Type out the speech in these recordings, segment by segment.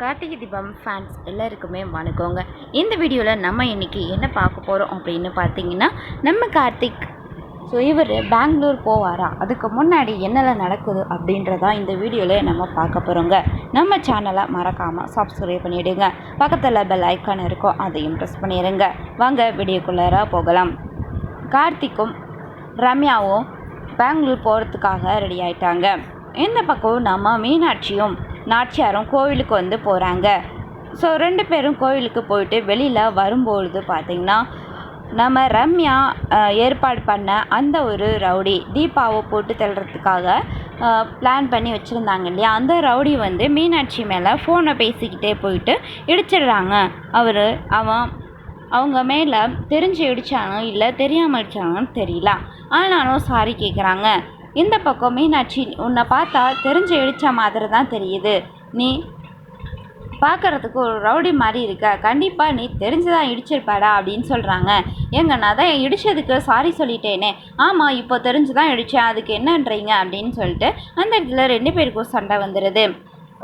Karthigai Deepam fans எல்லாருக்குமே வணக்கங்க. இந்த வீடியோவில் நம்ம இன்றைக்கி என்ன பார்க்க போகிறோம் அப்படின்னு பார்த்தீங்கன்னா நம்ம கார்த்திக் ஸோ இவர் பெங்களூர் போவாரா? அதுக்கு முன்னாடி என்னெல்லாம் நடக்குது அப்படின்றதா இந்த வீடியோவில் நம்ம பார்க்க போகிறோங்க நம்ம சேனலை மறக்காமல் சப்ஸ்கிரைப் பண்ணிவிடுங்க பக்கத்தில் பெல் ஐக்கான் இருக்கும் அதையும் ப்ரெஸ் பண்ணிடுங்க வாங்க வீடியோக்குள்ளார போகலாம். கார்த்திக்கும் ரம்யாவும் பெங்களூர் போகிறதுக்காக ரெடி ஆயிட்டாங்க. இந்த பக்கம் நம்ம மீனாட்சியும் நாச்சியாரும் கோவிலுக்கு வந்து போகிறாங்க ஸோ ரெண்டு பேரும் கோவிலுக்கு போயிட்டு வெளியில் வரும்பொழுது பார்த்திங்கன்னா நம்ம ரம்யா ஏற்பாடு பண்ண அந்த ஒரு ரவுடி தீபாவை போட்டு தள்ளுறதுக்காக பிளான் பண்ணி வச்சுருந்தாங்க இல்லையா? அந்த ரவுடி வந்து மீனாட்சி மேலே ஃபோனை பேசிக்கிட்டே போயிட்டு இடிச்சிடுறாங்க. அவர் அவன் அவங்க மேலே தெரிஞ்சு இடித்தானோ இல்லை தெரியாமல் இடிச்சானோன்னு தெரியல. ஆனாலும் சாரி கேட்குறாங்க இந்த பக்கம் மீனாட்சி உன்னை பார்த்தா தெரிஞ்சு இடித்த மாதிரி தான் தெரியுது. நீ பார்க்கறதுக்கு ஒரு ரவுடி மாதிரி இருக்க. கண்டிப்பாக நீ தெரிஞ்சுதான் இடிச்சிருப்பாடா அப்படின்னு சொல்கிறாங்க ஏங்க நான் தான் இடித்ததுக்கு சாரி சொல்லிட்டேனே. ஆமாம் இப்போ தெரிஞ்சு தான் இடித்தேன் அதுக்கு என்னன்றீங்க அப்படின்னு சொல்லிட்டு அந்த இடத்துல ரெண்டு பேருக்கும் சண்டை வந்துடுது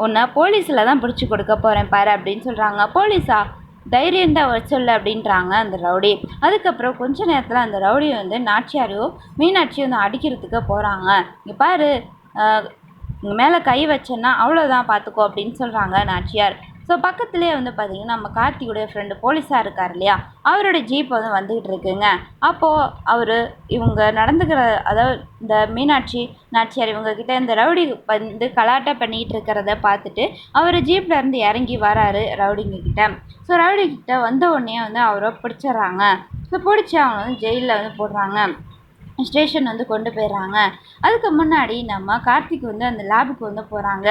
உன்னை போலீஸில் தான் பிடிச்சி கொடுக்க போகிறேன் பாரு அப்படின்னு சொல்கிறாங்க போலீஸா? தைரியம் தான் வர சொல்லு அப்படின்றாங்க அந்த ரவுடி. அதுக்கப்புறம் கொஞ்ச நேரத்தில் அந்த ரவுடி வந்து நாச்சியாரையும் மீனாட்சியும் வந்து அடிக்கிறதுக்கு போகிறாங்க இங்கே பாரு இங்கே மேலே கை வச்சேன்னா அவ்வளோதான் பார்த்துக்கோ அப்படின்னு சொல்கிறாங்க நாச்சியார். ஸோ பக்கத்துலேயே வந்து பார்த்தீங்கன்னா நம்ம கார்த்திகுடைய ஃப்ரெண்டு போலீஸாக இருக்கார் இல்லையா? அவரோட ஜீப் வந்து வந்துக்கிட்டு இருக்குங்க. அப்போது அவர் இவங்க நடந்துக்கிற அதாவது இந்த மீனாட்சி நாச்சியார் இவங்கக்கிட்ட இந்த ரவுடி வந்து கலாட்டா பண்ணிக்கிட்டு இருக்கிறத பார்த்துட்டு அவர் ஜீப்ல இருந்து இறங்கி வராரு ரவுடிங்க கிட்ட. ஸோ ரவுடி கிட்ட வந்த உடனே வந்து அவரை பிடிச்சிடுறாங்க. ஸோ பிடிச்சி அவங்க வந்து ஜெயிலில் வந்து போடுறாங்க. ஸ்டேஷன் வந்து கொண்டு போயிடுறாங்க. அதுக்கு முன்னாடி நம்ம கார்த்திக் வந்து அந்த லேபுக்கு வந்து போகிறாங்க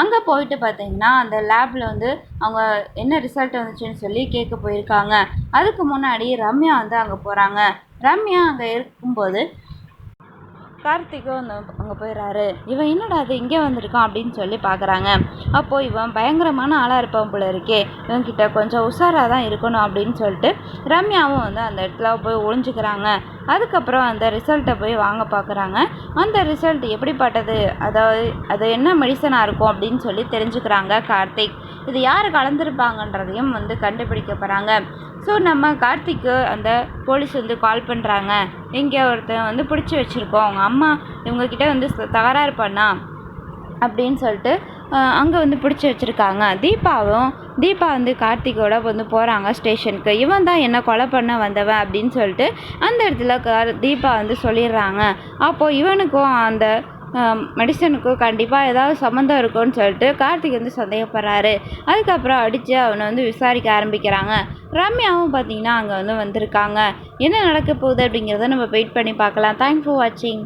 அங்கே போயிட்டு பார்த்தீங்கன்னா அந்த லேபில் வந்து அவங்க என்ன ரிசல்ட் வந்துச்சுன்னு சொல்லி கேட்க போயிருக்காங்க. அதுக்கு முன்னாடி ரம்யா வந்து அங்கே போகிறாங்க ரம்யா அங்கே இருக்கும்போது கார்த்திக்கும் அந்த அங்கே போயிடுறாரு இவன் என்னடா அது இங்கே வந்திருக்கான் அப்படின்னு சொல்லி பார்க்குறாங்க அப்போது இவன் பயங்கரமான ஆளாக இருப்பான் போல இருக்கே. இவன்கிட்ட கொஞ்சம் உஷாராக தான் இருக்கணும் அப்படின்னு சொல்லிட்டு ரம்யாவும் வந்து அந்த இடத்துல போய் ஒளிஞ்சுக்கிறாங்க. அதுக்கப்புறம் அந்த ரிசல்ட்டை போய் வாங்க பார்க்குறாங்க அந்த ரிசல்ட் எப்படிப்பட்டது? அதாவது அது என்ன மெடிசனாக இருக்கும் அப்படின்னு சொல்லி தெரிஞ்சுக்கிறாங்க கார்த்திக். இது யார் கலந்துருப்பாங்கன்றதையும் வந்து கண்டுபிடிக்க போகிறாங்க ஸோ நம்ம கார்த்திக்கு அந்த போலீஸ் வந்து கால் பண்ணுறாங்க இங்கே ஒருத்தன் வந்து பிடிச்சி வச்சுருக்கோம். அவங்க அம்மா இவங்கக்கிட்ட வந்து தகராறு பண்ணா அப்படின்னு சொல்லிட்டு அங்கே வந்து பிடிச்சி வச்சுருக்காங்க. தீபாவும் தீபா வந்து கார்த்திகோட வந்து போகிறாங்க ஸ்டேஷனுக்கு. இவன் தான் என்ன கொலை பண்ண வந்தவன் அப்படின்னு சொல்லிட்டு அந்த இடத்துல கார் தீபா வந்து சொல்லிடுறாங்க. அப்போது இவனுக்கும் அந்த மெடிசனுக்கும் கண்டிப்பாக ஏதாவது சம்மந்தம் இருக்கும்னு சொல்லிட்டு கார்த்திக் வந்து சந்தேகப்படுறாரு. அதுக்கப்புறம் அடித்து அவனை வந்து விசாரிக்க ஆரம்பிக்கிறாங்க. ரம்யாவும் பார்த்தீங்கன்னா அங்கே வந்து வந்திருக்காங்க. என்ன நடக்க போகுது அப்படிங்கிறத நம்ம வெயிட் பண்ணி பார்க்கலாம். தேங்க்ஸ் ஃபார் வாட்சிங்